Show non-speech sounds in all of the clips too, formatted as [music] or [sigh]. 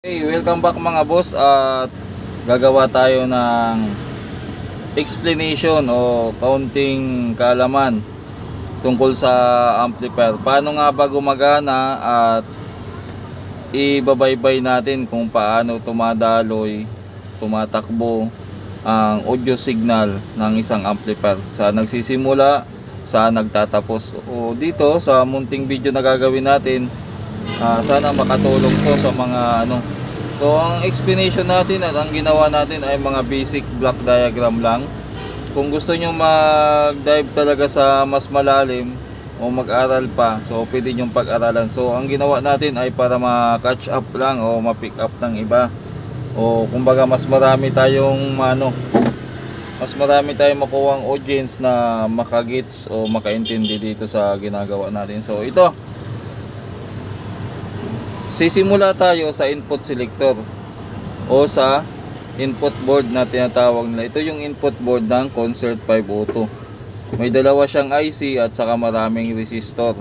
Hey, welcome back mga boss at gagawa tayo ng explanation o counting kaalaman tungkol sa amplifier. Paano nga ba gumagana at ibabaybay natin kung paano tumadaloy, tumatakbo ang audio signal ng isang amplifier sa nagsisimula sa nagtatapos. O dito sa munting video na gagawin natin, Ah, sana makatulong to sa mga ano. So ang explanation natin at ang ginawa natin ay mga basic block diagram lang. Kung gusto nyo mag-dive talaga sa mas malalim o mag-aral pa, so pwede nyo pag-aralan. So ang ginawa natin ay para ma-catch up lang o ma-pick up ng iba. O kumbaga mas marami tayong ano, mas marami tayong makuha audience na makagets o makaintindi dito sa ginagawa natin. So ito, Sisimula tayo sa input selector o sa input board na tinatawag nila. Ito yung input board ng Concert 502. May dalawa siyang IC at saka maraming resistor.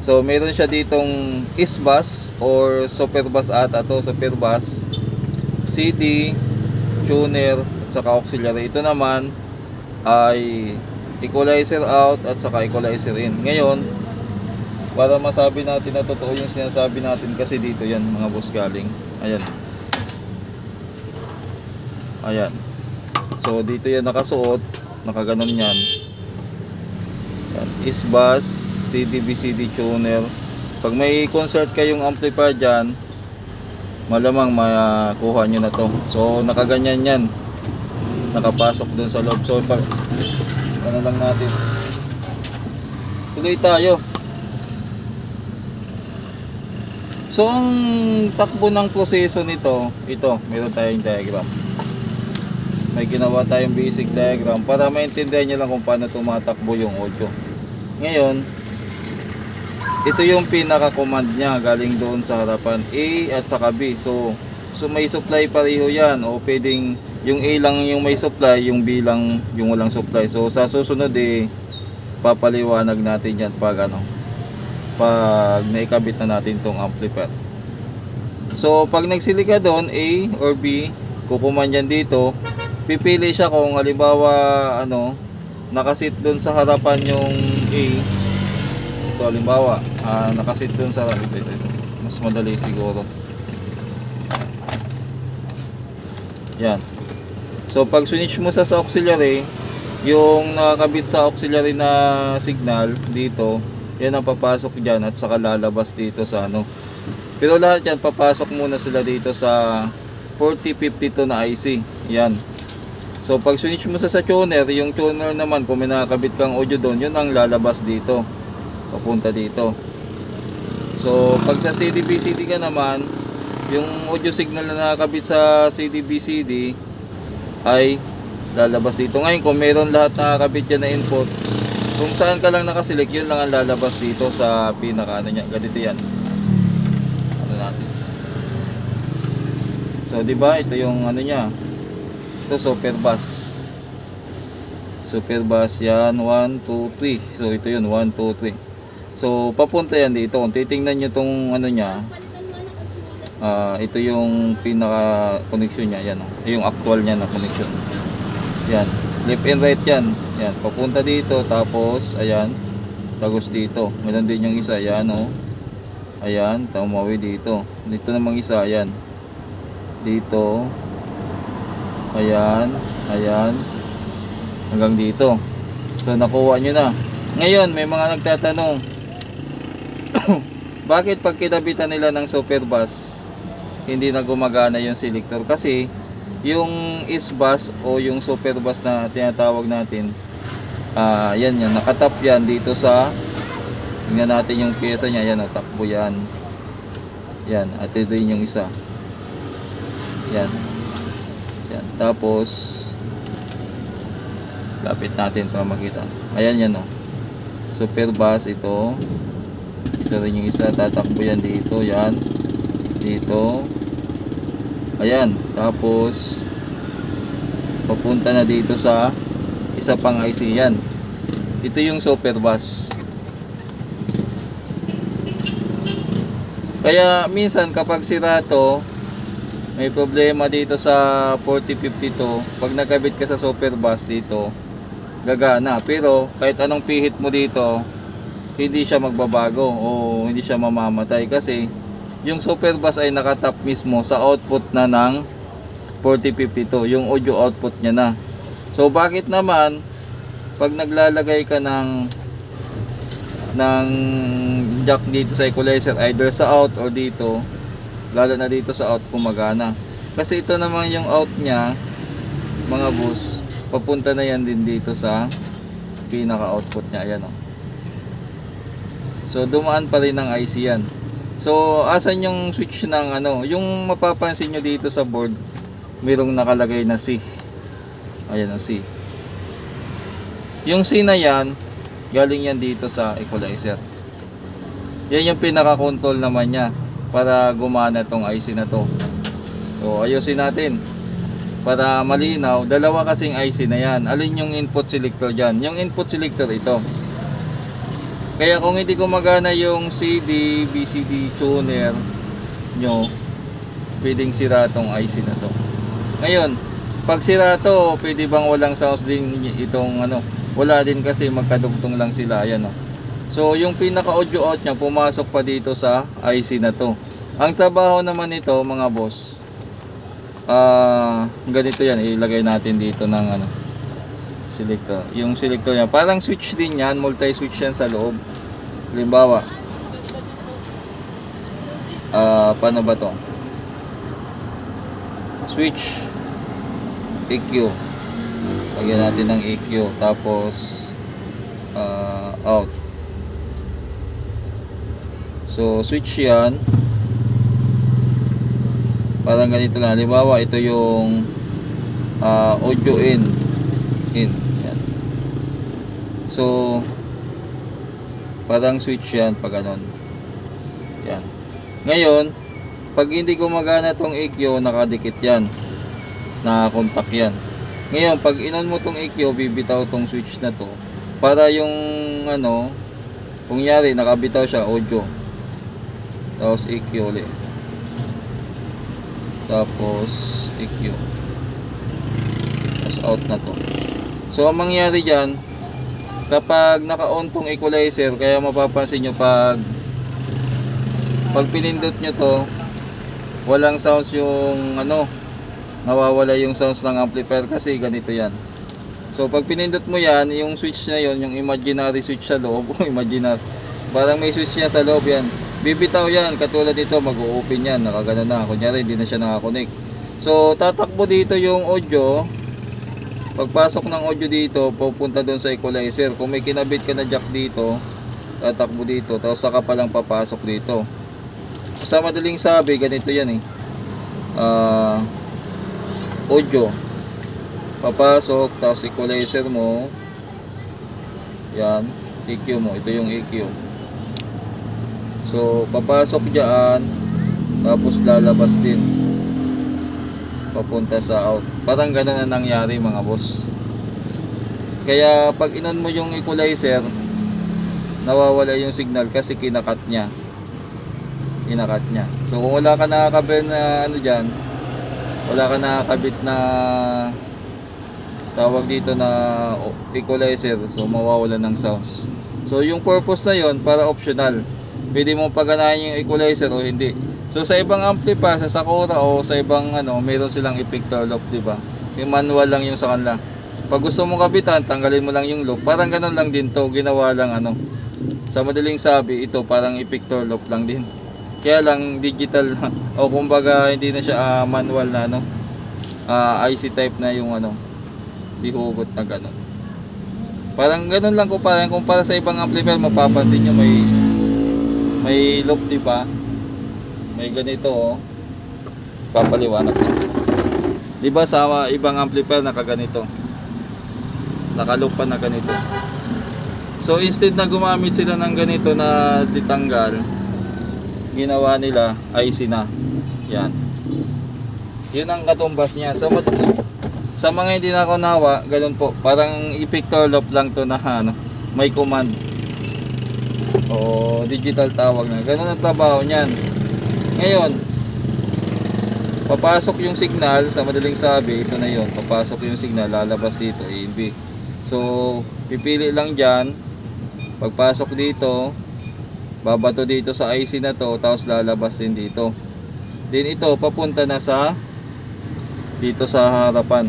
So meron siya ditong ISBUS or Superbus ata to, Superbus, CD, tuner at saka auxiliary. Ito naman ay equalizer out at saka equalizer in. Ngayon, para masabi natin na totoo yung sinasabi natin kasi dito yan mga boss galing. Ayan. Ayan. So dito yan nakasuot. Nakaganon yan. Yan isbus CDBCD tuner. Pag may concert kayong amplifier dyan malamang makuha nyo na to. So nakaganyan yan. Nakapasok dun sa loob. So pag ano lang natin. Tuloy tayo So, ang takbo ng proseso nito, ito, meron tayong diagram. May ginawa tayong basic diagram para maintindihan nyo lang kung paano tumatakbo yung audio. Ngayon, ito yung pinaka-command niya galing doon sa harapan A at saka B. So, so may supply pareho yan o pwedeng yung A lang yung may supply, yung B lang yung walang supply. So, sa susunod eh, papaliwanag natin yan pag ano, pag naikabit na natin tong amplifier. So, pag nagsili ka doon, A or B, kukuman yan dito, pipili siya kung halimbawa, ano, nakasit doon sa harapan yung A. Ito, halimbawa, ah, nakasit doon sa ito, ito, ito. Mas madali siguro. Yan. So, pag switch mo sa, sa auxiliary, yung nakakabit sa auxiliary na signal dito, yan ang papasok dyan at saka lalabas dito sa ano. Pero lahat yan, papasok muna sila dito sa 4052 na IC. Yan. So pag switch mo sa sa tuner, yung tuner naman kung may nakakabit kang audio doon, yun ang lalabas dito. Papunta dito. So pag sa CDBCD ka naman, yung audio signal na nakakabit sa CDBCD ay lalabas dito. Ngayon kung meron lahat nakakabit dyan na input, kung saan ka lang nakaselect, yun lang ang lalabas dito sa pinaka ano niya. Ganito yan. Ano natin. So, di ba? Ito yung ano niya. Ito super bus. Super bus yan. 1, 2, 3. So, ito yun. 1, 2, 3. So, papunta yan dito. Kung titingnan nyo tong ano niya, ah ito yung pinaka connection niya. Yan. Oh. Yung actual niya na connection. Yan. Left and right yan. Yan. Papunta dito. Tapos, ayan. Tagos dito. Meron din yung isa. Ayan, oh. Ayan. Tumawi dito. Dito namang isa. Ayan. Dito. Ayan. Ayan. Hanggang dito. So, nakuha nyo na. Ngayon, may mga nagtatanong. [coughs] Bakit pag kinabitan nila ng superbus, hindi na gumagana yung selector? Kasi, yung isbus o yung superbus na tinatawag natin ah yan yan nakatap yan dito sa tingnan natin yung pyesa niya yan o takbo yan. Yan at ito din yung isa. Yan. Yan tapos lapit natin para makita. Ayan yan o superbus ito. Ito rin yung isa tatakbo yan dito yan. Dito Ayan, tapos papunta na dito sa isa pang IC yan. Ito yung super bus. Kaya minsan kapag sira to, may problema dito sa 4052. Pag nagkabit ka sa super bus dito, gagana. Pero kahit anong pihit mo dito, hindi siya magbabago o hindi siya mamamatay kasi yung super bus ay nakatap mismo sa output na ng 4052, yung audio output niya na. So bakit naman pag naglalagay ka ng ng jack dito sa equalizer either sa out or dito lalo na dito sa out gumagana. Kasi ito naman yung out niya mga boss papunta na yan din dito sa pinaka output niya. Ayan o so dumaan pa rin ng IC yan so asan yung switch ng ano yung mapapansin nyo dito sa board mayroong nakalagay na C ayan o C yung C na yan galing yan dito sa equalizer yan yung pinaka-control naman niya para gumana tong IC na to. So ayusin natin. Para malinaw, dalawa kasing IC na yan. Alin yung input selector dyan? Yung input selector ito. Kaya kung hindi gumagana yung CD, BCD tuner nyo, pwedeng sira tong IC na to. Ngayon, pag sira to, pwede bang walang sounds din itong ano? Wala din kasi magkadugtong lang sila. Ayan o. So, yung pinaka-audio out niya, pumasok pa dito sa IC na to. Ang trabaho naman nito, mga boss, ah ganito yan, ilagay natin dito ng ano, selector. Yung selector niya, parang switch din yan, multi-switch yan sa loob. Halimbawa, ah paano ba to? Switch, EQ. Lagyan natin ng EQ, tapos ah, out. So, switch yan. Parang ganito na. Halimbawa, ito yung ah, audio in. In. So, parang switch yan pag ganon. Yan. Ngayon, pag hindi gumagana tong EQ, nakadikit yan. Nakakontak yan. Ngayon, pag inon mo tong EQ, bibitaw tong switch na to. Para yung ano, kung yari, nakabitaw siya, audio. Tapos EQ ulit. Tapos EQ. Tapos out na to. So ang mangyari dyan, kapag naka-on tong equalizer, kaya mapapansin nyo pag pag pinindot nyo to, walang sounds yung ano, nawawala yung sounds ng amplifier kasi ganito yan. So pag pinindot mo yan, yung switch na yon, yung imaginary switch sa loob, [laughs] imaginary, parang may switch yan sa loob yan. Bibitaw yan, katulad dito, mag-open yan, nakagano na. Kunyari, hindi na siya nakakonect. So, tatakbo dito yung audio. Pagpasok ng audio dito, pupunta doon sa equalizer. Kung may kinabit ka na jack dito, tatakbo dito, tapos saka pa lang papasok dito. Sa madaling sabi, ganito yan eh. Ah, audio. Papasok, tapos equalizer mo. Yan, EQ mo. Ito yung EQ. So, papasok diyan tapos lalabas din. Papunta sa out. Parang ganun na nangyari mga boss. Kaya pag inon mo yung equalizer, nawawala yung signal kasi kinakat niya. Kinakat niya. So, kung wala ka nakakabit na ano diyan, wala ka nakakabit na tawag dito na equalizer, so mawawala ng sounds. So, yung purpose na yon para optional pwede mo paganahin yung equalizer o hindi. So sa ibang amplifier, sa Sakura o sa ibang ano, meron silang effector loop, di ba? Yung manual lang yung sa kanila. Pag gusto mo kabitan, tanggalin mo lang yung loop. Parang ganun lang din to, ginawa lang ano. Sa madaling sabi, ito parang effector loop lang din. Kaya lang digital [laughs] o kumbaga hindi na siya ah, manual na ano. ah, IC type na yung ano. Di hugot na ganun. Parang ganun lang ko parang kumpara sa ibang amplifier mapapansin nyo may may loop di ba? May ganito oh. Papaliwanag. Di ba sa ibang amplifier nakaganito? Nakaloop pa na ganito. So instead na gumamit sila ng ganito na ditanggal, ginawa nila IC na. Yan. Yun ang katumbas niya. So sa mga hindi nakunawa, ganun po. Parang effector loop lang to na ano, may command o digital tawag na. Ganun ang trabaho niyan. Ngayon, papasok yung signal sa madaling sabi, ito na yon papasok yung signal, lalabas dito, A. So, pipili lang dyan, pagpasok dito, babato dito sa IC na to, tapos lalabas din dito. Then ito, papunta na sa, dito sa harapan,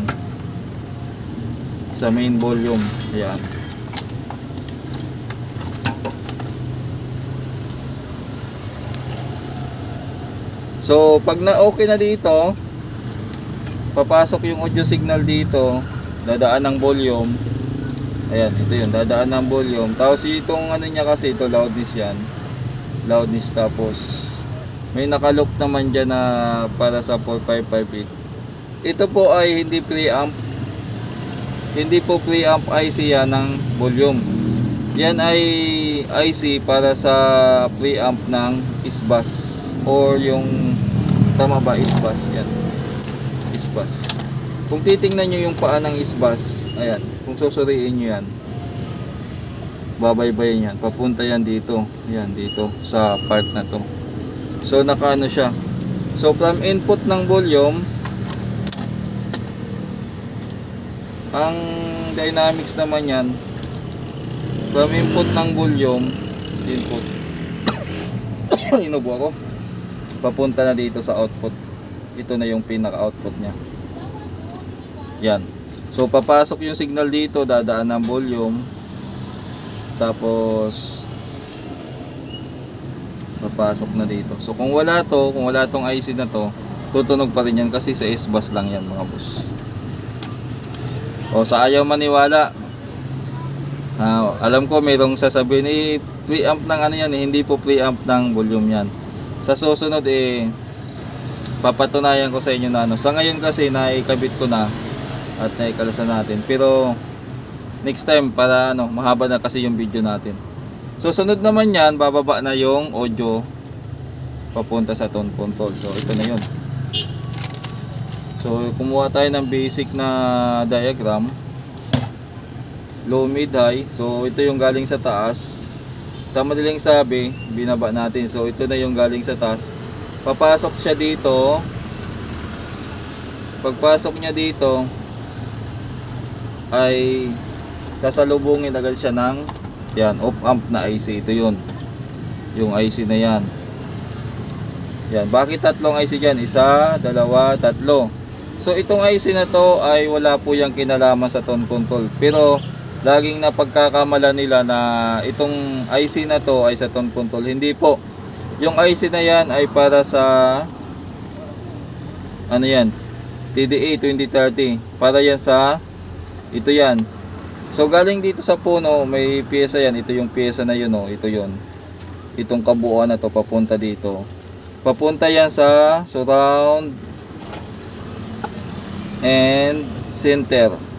sa main volume. Ayan. So, pag na okay na dito, papasok yung audio signal dito, dadaan ng volume. Ayan, ito yun, dadaan ng volume. Tapos itong ano niya kasi, ito loudness yan. Loudness tapos may nakaloop naman dyan na para sa 4558. Ito po ay hindi preamp. Hindi po preamp IC yan ng volume. Yan ay IC para sa preamp ng isbus or yung tama ba isbus yan. Isbus. Kung titingnan nyo yung paa ng isbus, ayan, kung susuriin nyo yan, babaybayin yan, papunta yan dito, yan dito sa part na to. So nakaano siya. So from input ng volume, ang dynamics naman yan, from input ng volume, input, [coughs] inubo ako, papunta na dito sa output. Ito na yung pinaka-output niya. Yan. So papasok yung signal dito, dadaan ng volume. Tapos papasok na dito. So kung wala to, kung wala tong IC na to, tutunog pa rin yan kasi sa S-bus lang yan mga boss. O sa ayaw maniwala, alam ko mayroong sasabihin eh preamp ng ano yan eh, hindi po preamp ng volume yan. Sa susunod eh papatunayan ko sa inyo na ano. Sa ngayon kasi naikabit ko na at naikalasan natin. Pero next time para ano, mahaba na kasi yung video natin. Susunod naman yan, bababa na yung audio papunta sa tone control. So ito na yun. So kumuha tayo ng basic na diagram. Low, mid, high. So ito yung galing sa taas. Sa madaling sabi, binaba natin. So ito na yung galing sa taas. Papasok siya dito. Pagpasok niya dito ay sasalubungin agad siya ng yan, off amp na IC. Ito yun. Yung IC na yan. Yan. Bakit tatlong IC dyan? Isa, dalawa, tatlo. So itong IC na to ay wala po yung kinalaman sa tone control. Pero laging napagkakamala nila na itong IC na to ay sa tone control. Hindi po. Yung IC na yan ay para sa ano yan? TDA 2030. Para yan sa ito yan. So galing dito sa puno, may pyesa yan. Ito yung pyesa na yun, oh. ito yun. Itong kabuuan na to papunta dito. Papunta yan sa surround and center.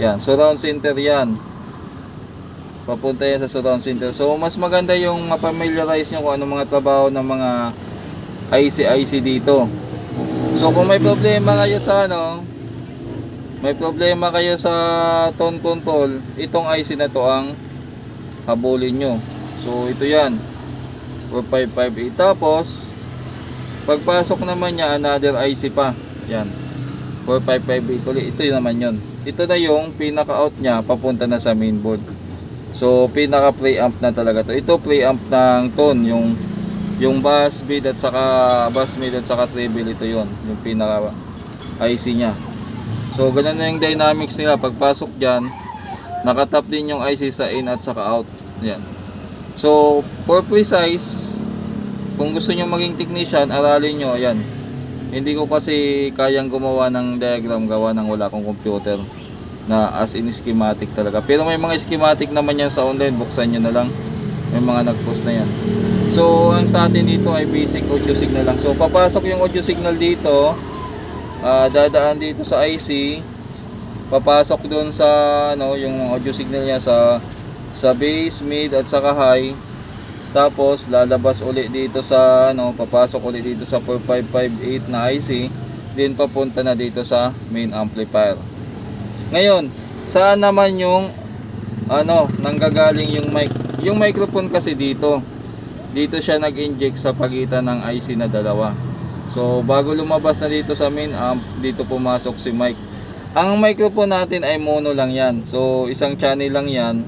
Yan, surround center yan. Papunta yan sa surround center. So mas maganda yung mapamiliarize nyo kung anong mga trabaho ng mga IC-IC dito. So kung may problema kayo sa ano, may problema kayo sa tone control, itong IC na to ang habulin nyo. So ito yan. 4558. Tapos, pagpasok naman niya, another IC pa. Yan. 4558 ulit. Ito yun naman yun. Ito na yung pinaka-out niya, papunta na sa mainboard. So, pinaka-preamp na talaga to. Ito preamp ng tone, yung yung bass mid at saka bass mid at saka treble ito yon yung pinaka IC niya So, ganun na yung dynamics nila. Pagpasok dyan, nakatap din yung IC sa in at saka out. Yan. So, for precise, kung gusto nyo maging technician, aralin nyo. Ayan. Hindi ko kasi kayang gumawa ng diagram gawa ng wala akong computer na as in schematic talaga. Pero may mga schematic naman yan sa online. Buksan nyo na lang. May mga nag-post na yan. So, ang sa atin dito ay basic audio signal lang. So, papasok yung audio signal dito ah, dadaan dito sa IC papasok doon sa ano yung audio signal niya sa sa base, mid at saka high tapos lalabas uli dito sa ano papasok uli dito sa 4558 na IC din papunta na dito sa main amplifier ngayon saan naman yung ano nanggagaling yung mic yung microphone kasi dito dito siya nag-inject sa pagitan ng IC na dalawa So bago lumabas na dito sa main amp, dito pumasok si mic. Ang microphone natin ay mono lang yan. So isang channel lang yan.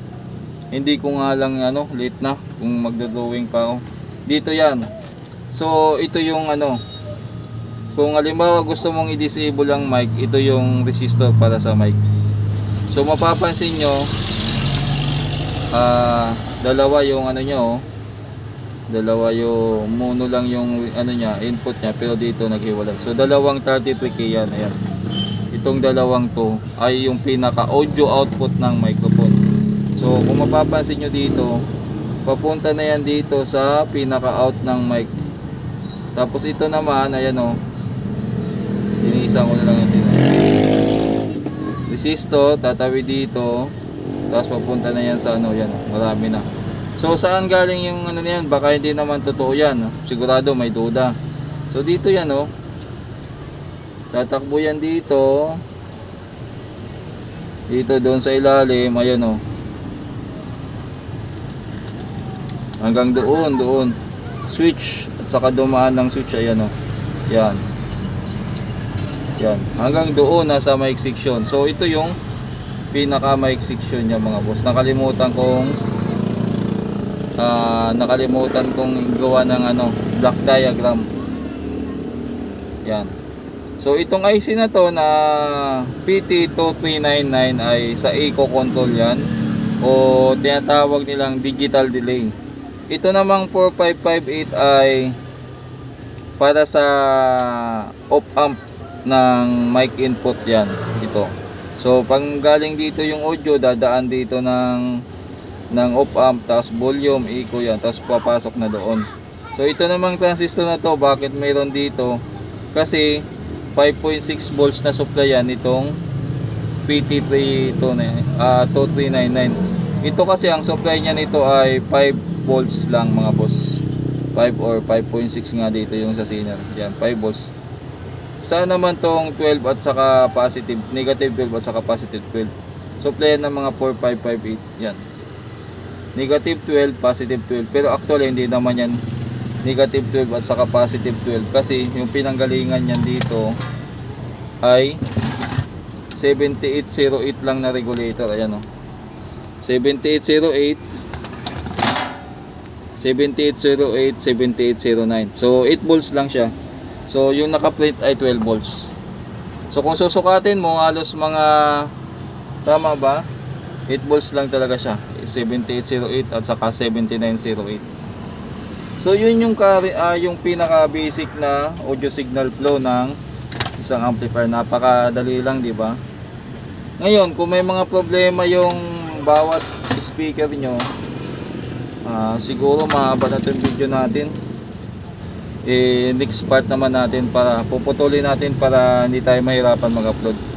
Hindi ko nga lang ano, late na kung magdo-drawing pa ako. Dito yan. So ito yung ano, kung halimbawa gusto mong i-disable ang mic, ito yung resistor para sa mic. So mapapansin nyo, ah dalawa yung ano nyo, oh. dalawa yung mono lang yung ano niya, input niya, pero dito naghiwalay. So dalawang 33k yan, ayan. Itong dalawang to ay yung pinaka audio output ng microphone. So kung mapapansin nyo dito, papunta na yan dito sa pinaka out ng mic. Tapos ito naman, ayan o, Tiniisan ko na lang yung tinay. Resistor, tatawid dito. Tapos papunta na yan sa ano, yan. oh, Marami na. So saan galing yung ano yan? Baka hindi naman totoo yan. Sigurado may duda. So dito yan oh. Tatakbo yan dito. Dito doon sa ilalim. Ayan oh. Hanggang doon, doon. Switch. At saka dumaan ng switch. Ayan oh. Yan. Yan. Hanggang doon nasa mic section. So ito yung pinaka mic section niya mga boss. Nakalimutan kong ah, nakalimutan kong gawa ng ano, block diagram. Yan. So itong IC na to na PT2399 ay sa eco control yan o tinatawag nilang digital delay. Ito namang 4558 ay para sa op amp ng mic input yan ito. So pag galing dito yung audio dadaan dito ng ng op amp tapos volume eco yan tapos papasok na doon. So ito namang transistor na to bakit mayroon dito? Kasi 5.6 volts na supply yan itong PT3 to ah 2399 ito kasi ang supply niya nito ay 5 volts lang mga boss 5 or 5.6 nga dito yung sa Siner yan 5 volts Saan naman tong 12 at saka positive, negative 12 at saka positive 12? Supply ng mga 4558. Yan. Negative 12, positive 12. Pero actually hindi naman yan negative 12 at saka positive 12 kasi yung pinanggalingan yan dito ay 7808 lang na regulator. Ayan o. 7808 7808 7809. So 8 volts lang siya. So yung naka-plate ay 12 volts. So kung susukatin mo halos mga tama ba? 8 volts lang talaga siya. 7808 at saka 7908. So yun yung ah, yung pinaka basic na audio signal flow ng isang amplifier. Napakadali lang, di ba? Ngayon, kung may mga problema yung bawat speaker nyo, ah, siguro mahaba na itong video natin eh, next part naman natin para puputulin natin para hindi tayo mahirapan mag-upload.